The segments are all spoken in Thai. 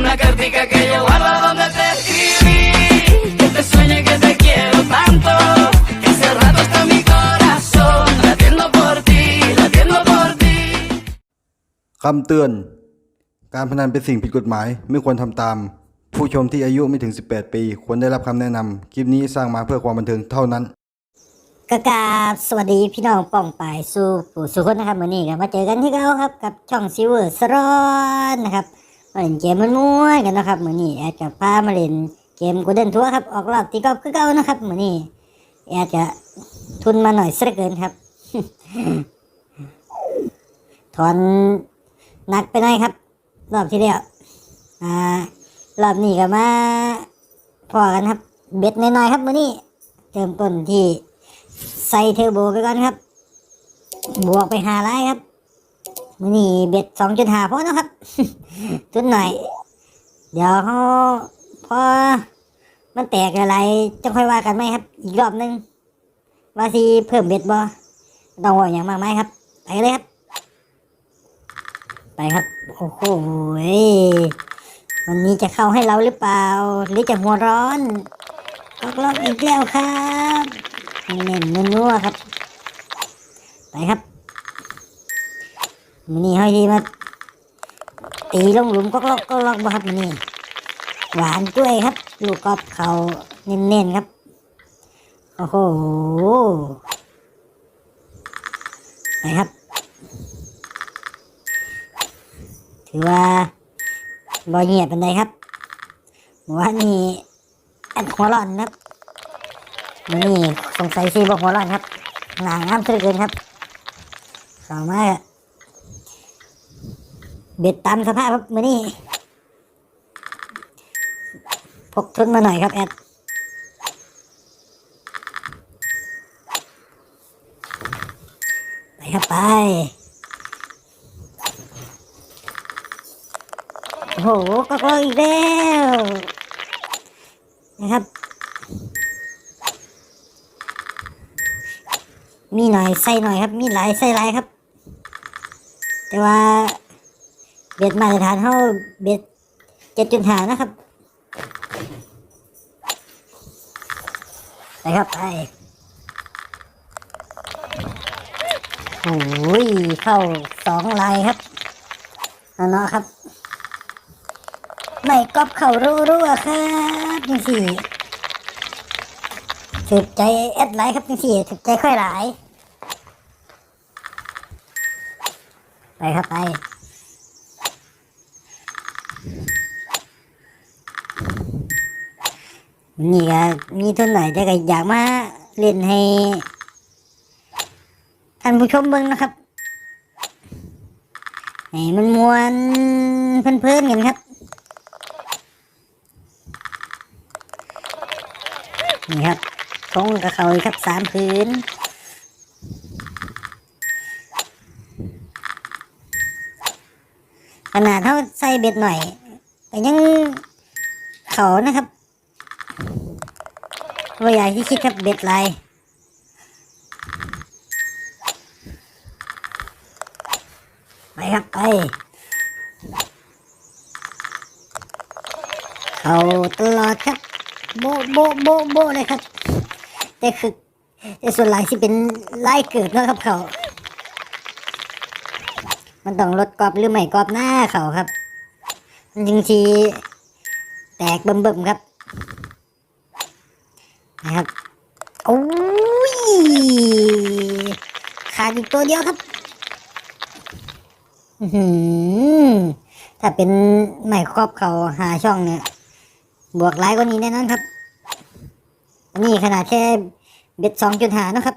una cartica que yo guardo donde te escribí. Que te sueñe que te quiero tanto. Que hace rato está mi corazón latiendo por ti, latiendo por ti. คำเตือน การพนันเป็นสิ่งผิดกฎหมายไม่ควรทำตาม ผู้ชมที่อายุไม่ถึง 18 ปี ควรได้รับคำแนะนำคลิปนี้สร้างมาเพื่อความบันเทิงเท่านั้นกกราบสวัสดีพี่น้องป้องปายสู่ผู้สุคนนะครับมื่อนี้ก็มาเจอกันที่เขาครับกับช่องซิเวอร์สรอนนะครับ มาเล่นเกมมันม้วนกันนะครับมือนี้แอดกับพามาเล่นเกมกูเดินทัวครับออกรอบตีกอล์ฟคือเก่านะครับมือนี้แอดจะทุนมาหน่อยสักเกินครับถอนนักไปหน่อยครับ รอบที่แล้วอ่ารอบนี้ก็มาพอกันครับ เบ็ดน้อยๆครับมื่อนี้เริ่มต้นที่ใส่เทอร์โบไปก่อนครับ บวกไปหาไล่ครับ มือนี่เบ็ดสองจุดหาพอนะครับทุนหน่อย เดี๋ยวเขาพอมันแตกอะไรจะค่อยว่ากันไหมครับ อีกรอบนึงว่าสิเพิ่มเบ็ดบ่ต้องว่าอย่างมากไหมครับ ไปเลยครับ ไปครับ โอ้โหวันนี้จะเข้าให้เราหรือเปล่า หรือจะหัวร้อนตกลงอีกแล้วครับเน้นนัวครับ ไปครับ มินี่ห้อยดีมาตีลงหลุมก็ล็อกก็ล็อกบ่ครับมินี่หวานด้วยครับ ลูกกอล์ฟเขาเน้นๆครับ โอ้โหไปครับ ถือว่าบอเงียบเป็นไดครับหัวนี่อันหัวร้อนนะครับนี่สงสัยซีบอกหัวร้อนครับหนางามเกินครับสามารถ เบ็ดตามสภาพครับมือนี่พกทุนมาหน่อยครับแอดไปครับไป โอ้โหก็กลอีกแล้วนะครับ มีหน่อยใส่หน่อยครับ มีหลายใส่หลายครับ แต่ว่า เบ็ดมาตรฐานเขาเบ็ดเจ็ดจุดหานะครับไปครับไปโอ้ยเข้าสองลายครับเอาเนาะครับ ไม่ก๊อบเข่ารั่วๆครับนี่สิถึกใจแอดไลน์ครับนี่สิถึกใจค่อยหลาย ไปครับไป นี่ก็มีทุนหน่อยแต่ก็อยากมาเล่นให้ท่านผู้ชมเบิ่งนะครับให้มันมวนเพลินๆกันครับนี่ครับทงกับเขาครับสามพื้นขนาดเท่าใส่เบ็ดหน่อยแต่ยังเขานะครับ ว่าอยากที่คิดครับเบ็ดลายไปครับไป เขาตลอดครับ โบโบโบโบเลยครับแต่คือแต่ส่วนหลายที่เป็นไล่เกิดนะครับเขา มันต้องลดกรอบหรือไม่กรอบหน้าเขาครับมันจึงทีแตกเบิ่มๆครับ นะครับโอ้ยขาดอีกตัวเดียวครับถ้าเป็นไม้ครอบเขาหาช่องเนี่ย บวกหลายกว่านี้แน่นอนครับอันนี้ขนาดแค่เบ็ดสองจุดหานะครับ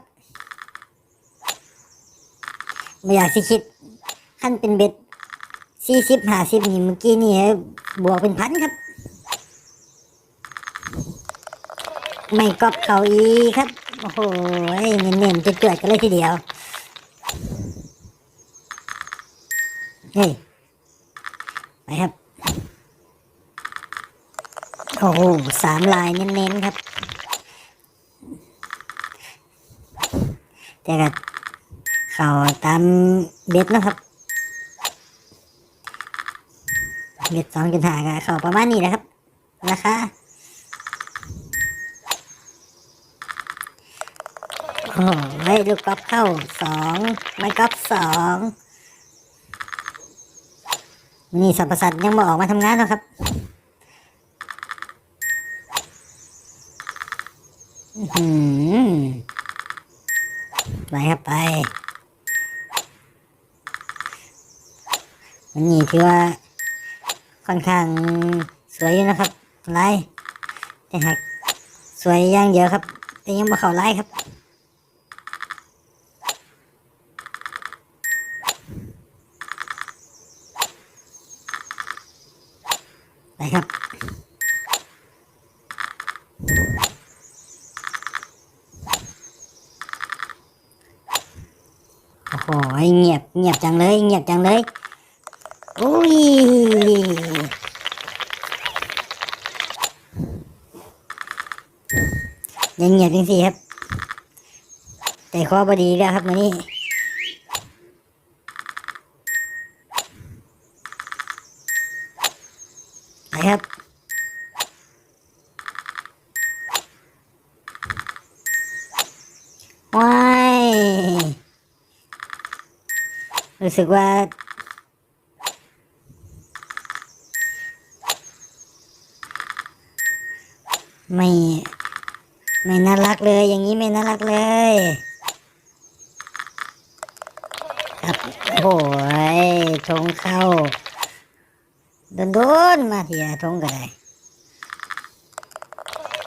ไม่อยากสิคิดขั้นเป็นเบ็ดสี่สิบห้าสิบนี่เมื่อกี้นี่บวกเป็นพันครับ ไม่กอบเขาอีครับ โอ้โหเน้นๆจะเกิดกันเลยทีเดียวเฮ้ยไปครับ โอ้โหสามลายเน้นๆครับแต่ก็เขาตามเบ็ดนะครับเม็ดสองจุดห้าก็เข้าประมาณนี้นะครับราคา โอ้โหลูกกอล์ฟเข้าสองไม้กอล์ฟสองนี่สัมปสัตยังมาออกมาทำงานแล้วครับไปครับไปอันนี้ถือว่า ค่อนข้างสวยอยู่นะครับไลายแต่หากสวยอย่างเดียวครับ แต่ยังบ่เข้าไลายครับ ไปครับโอ้โหเงียบเงียบจังเลย เงียบจังเลยอุ้ยยังเงียบจริงสิครับ แต่ข้อบดีแล้วครับมานี่ไปครับ ว้าย รู้สึกว่า ไม่ไม่น่ารักเลย อย่างนี้ไม่น่ารักเลย ครับโอ้ยทงเข้าโดนๆมาทีละทงก็ได้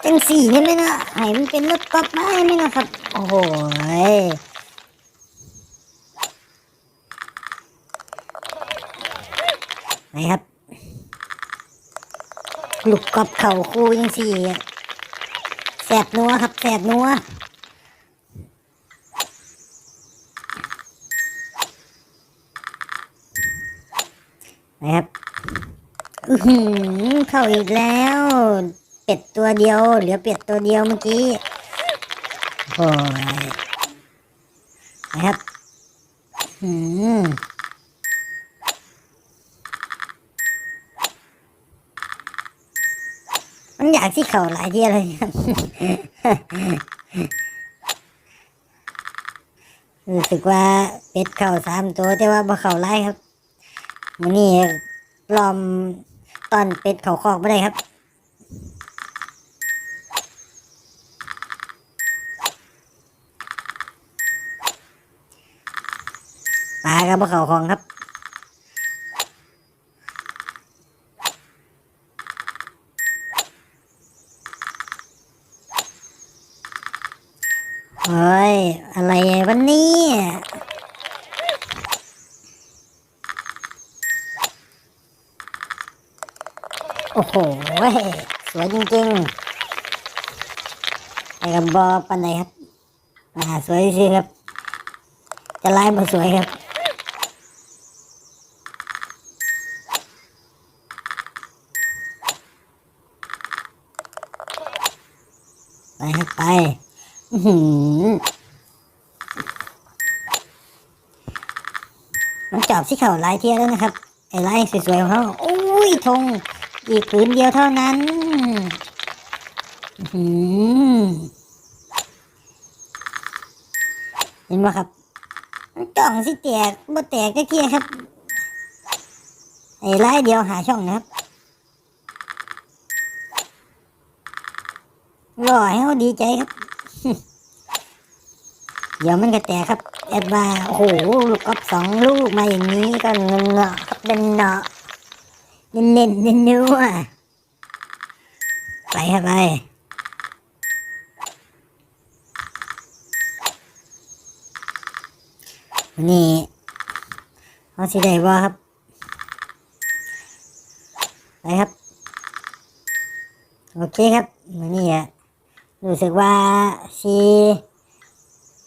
จังสี่นี่ไหมนะให้มันเป็นรถกอล์ฟมาให้ไหมนะครับ โอ้ย ไหนครับลูกกอล์ฟเข่าคู่ยังสี่แสบนัวครับแสบนัวนะครับอือหือเข้าอีกแล้ว เป็ดตัวเดียว เหลือเป็ดตัวเดียวเมื่อกี้โอ้ยนะครับ อืม มันอยากที่เข่าหลายที่เลยครับรู้สึกว่าเป็ดเข่าสามตัวแต่ว่าบ่เข่าไล่ครับมันนี่ลอมตอนเป็ดเข่าคอกไม่ได้ครับปลากับเข่าของครับ ฮ้ย อะไรวันนี้โอ้โห สวยจริงๆไอ้กับบอปันไหนครับ อ่า สวยสิครับ จะไล่มาสวยครับไปครับไป อื้อหือมันจอบที่เขาลายเทียแล้วนะครับ ไอ้ลายสวยๆของเขาโอ้ยธงอีกผืนเดียวเท่านั้นเห็นไหมครับจ่องสิแตกบ่แตกก็เกี้ยครับ ไอ้ลายเดียวหาช่องนะครับรอให้เขาดีใจครับ เดี๋ยวมันก็แตกครับแอดว่าโอ้โหลูกกอล์ฟสองลูกมาอย่างนี้ก็เงินเงาะครับเป็นเนาะเน้นเน้นเน้นนัวไปครับไปนี่เขาสิได้บ่ครับ ไปครับ โอเคครับนี่อะ รู้สึกว่าสี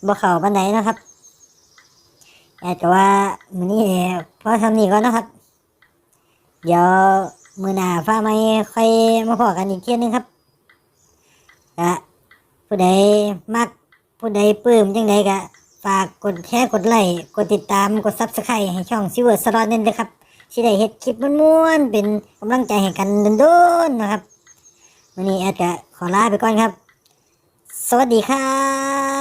บ่เข้าปานใดนะครับแต่ว่ามือนี้พอทำนี่ก่อนนะครับ เดี๋ยวมือหน้าฟ้าไม่ค่อยมาพอกันอีกเที่ยนึงครับก็ผู้ใดมักผู้ใดปลื้มจังใดก็ฝากกดแชร์กดไลค์กดติดตามกดซับสไครต์ให้ช่องซิเวอร์สลอตเน้นด้วยครับสิได้เฮ็ดคลิปม่วนๆเป็นกำลังใจให้กันโดนๆนะครับวันนี้แอดก็ขอลาไปก่อนครับ สวัสดีครับ